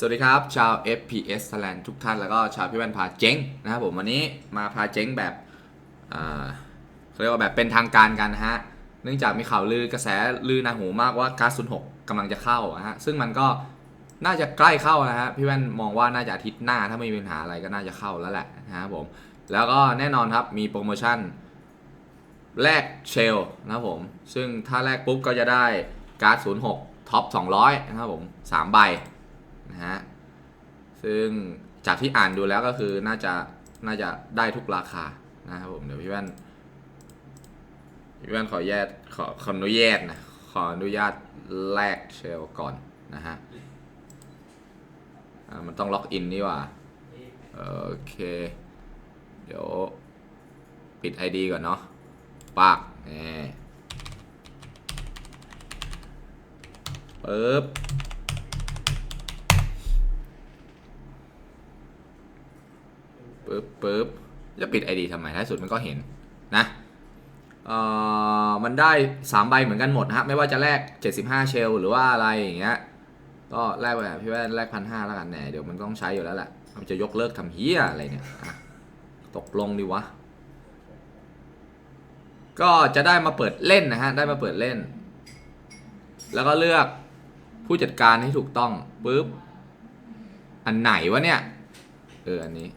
สวัสดีครับ ชาว FPS Thailand ทุกท่านแล้วก็ชาวพี่แว่นพาเจ๊งนะครับผมวันนี้มาพาเจ๊งแบบเขาเรียกว่าแบบเป็นทางการกันนะฮะ เนื่องจากมีข่าวลือกระแสลือนาหูมากว่าการ์ด06กกำลังจะเข้าอะฮะ ซึ่งมันก็น่าจะใกล้เข้านะฮะพี่แว่นมองว่าน่าจะอาทิตย์หน้าถ้าไม่มีปัญหาอะไรก็น่าจะเข้าแล้วแหละนะครับผมแล้วก็แน่นอนครับมีโปรโมชั่นแลกเชลนะครับผม ซึ่งถ้าแลกปุ๊บก็จะได้การ์ด06ท็อป200 นะครับผม3ใบ นะฮะ ซึ่งจากที่อ่านดูแล้วก็คือน่าจะน่าจะได้ทุกราคานะครับผมเดี๋ยวพี่แว่นพี่แว่นขอแยกขอขออนุญาตนะขออนุญาตแลกเชลก่อนนะฮะมันต้องล็อกอินนี่ว่าโอเค เดี๋ยว ปิด ID ก่อนเนาะปากนี่ปึ๊บ ปึ๊ บปึ๊บจะปิด ID ทำไมท้ายสุดมันก็เห็นนะเอ่อมันได้ 3 ใบเหมือนกันหมดนะฮะไม่ว่าจะแลก 75 เชล หรือว่าอะไรอย่างเงี้ยก็แลกไปพี่แว่าแลกพันห้าแล้วกันแหน่เดี๋ยวมันต้องใช้อยู่แล้วแหละมันจะยกเลิกทำเฮียอะไรเนี่ยตกลงดีวะ ก็จะได้มาเปิดเล่นนะฮะ ได้มาเปิดเล่น แล้วก็เลือกผู้จัดการให้ถูกต้องปุ๊บอันไหนวะเนี่ย เออ อันนี้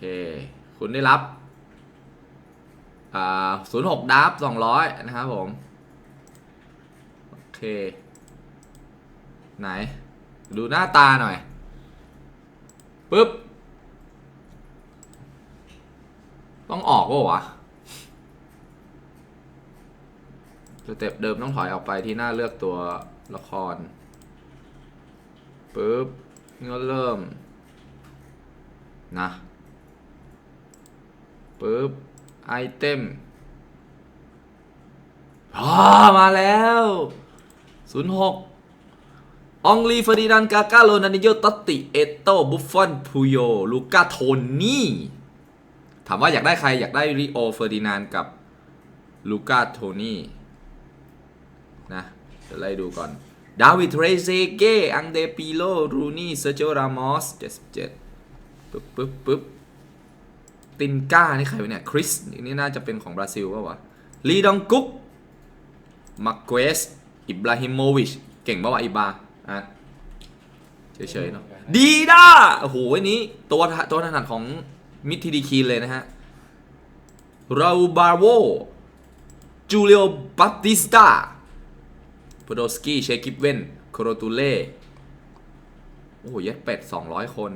คคุณได้รับอ่าศูนย์หกดับสองร้อยนะครับผม โอเค ไหน ดูหน้าตาหน่อยปุ๊บ ต้องออกปะวะสเต็ปเดิมต้องถอยออกไปที่หน้าเลือกตัวละครปุ๊บก็เริ่ม นะ ปุ๊บไอเทมอ่ามาแล้ว06องลีเฟอร์ดินานกาก้าโรนันิโยตัตติ เอโตบุฟฟอนพูโยลูกาโทนี่ ถามว่าอยากได้ใครอยากได้ริโอเฟอร์ดินานกับลูกาโทนี่นะเดี๋ยวไล่ดูก่อน ดาวิดเรเซเกอังเดปิโล รูนี่เซอร์จิโอรามอส77ปึ๊บปึ๊บปึ๊บ ตินก้านี่ใครวะเนี่ยคริสนี่น่าจะเป็นของบราซิลป่าวะลีดองกุ๊กมาเกสอิบราฮิโมวิชเก่งป่าวะอิบาอะเฉยๆเนาะดีด้าโอ้โหอันนี้ตัวตัวถนัดของมิดทีดีคีนเลยนะฮะราอูบาโวจูเลียบัตติสตาโพโดสกี้เชคิปเวนโคโรตูเล่ โอ้โหเย็ดเป็ด200 คน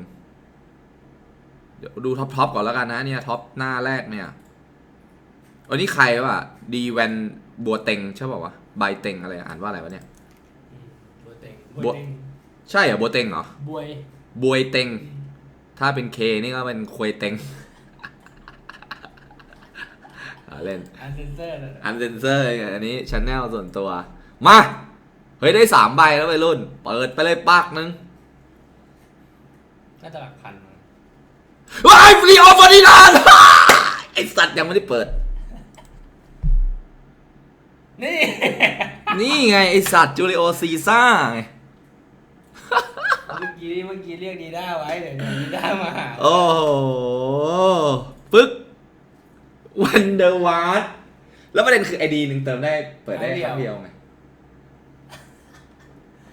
เดี๋ยวดูท็อปๆก่อนแล้วกันนะเนี่ยท็อปหน้าแรกเนี่ยอันนี้ใครวะดีแวนบัวเต็งใช่ป่าวะใบเต็งอะไรอ่านว่าอะไรวะเนี่ย บัวเต็งบัวใช่เหรอบัวเต็งเหรอบวยบวยเต็ง ถ้าเป็นเคนี่ก็เป็นควยเต็งอ่าเล่นอันเซนเซอร์นะอันเซนเซอร์อันนี้ชแนลส่วนตัว มา เฮ้ยได้สามใบแล้วไปรุ่น เปิดไปเลยปักหนึง น่าจะหลักพันมั้ง ว้ายฟรีออฟฟอร์ดินานไอสัตว์ยังไม่ได้เปิด นี่ นี่ไง ไอสัตว์จูริโอซีซ่าไงเมื่อกี้เมื่อกี้เรียกดีด้าไว้เดี๋ยวดีด้ามาหาโอ้โหปึ๊กวันเดอร์วาร์แล้วประเด็นคือไอดีหนึ่งเติมได้เปิดได้ครั้งเดียวไง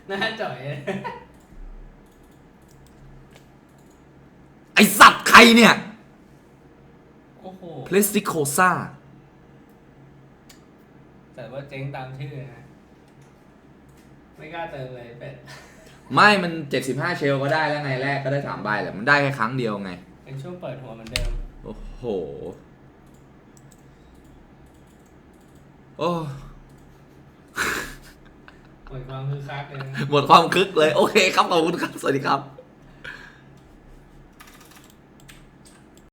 หน้าจ่อย ไอสัตว์ ใครเนี่ยโอ้โหเพลสติโคซ่าแต่ว่าเจ๊งตามชื่อนะ ไม่กล้าเติมเลยเป็ด ไม่มัน75เชลก็ได้แล้วไงแรกก็ได้สามใบแหละมันได้แค่ครั้งเดียวไง เป็นช่วงเปิดหัวเหมือนเดิม โอ้โห โอ้ หมดความคือคักเลยนะ หมดความคึกเลย โอเคครับ ขอบคุณครับ สวัสดีครับ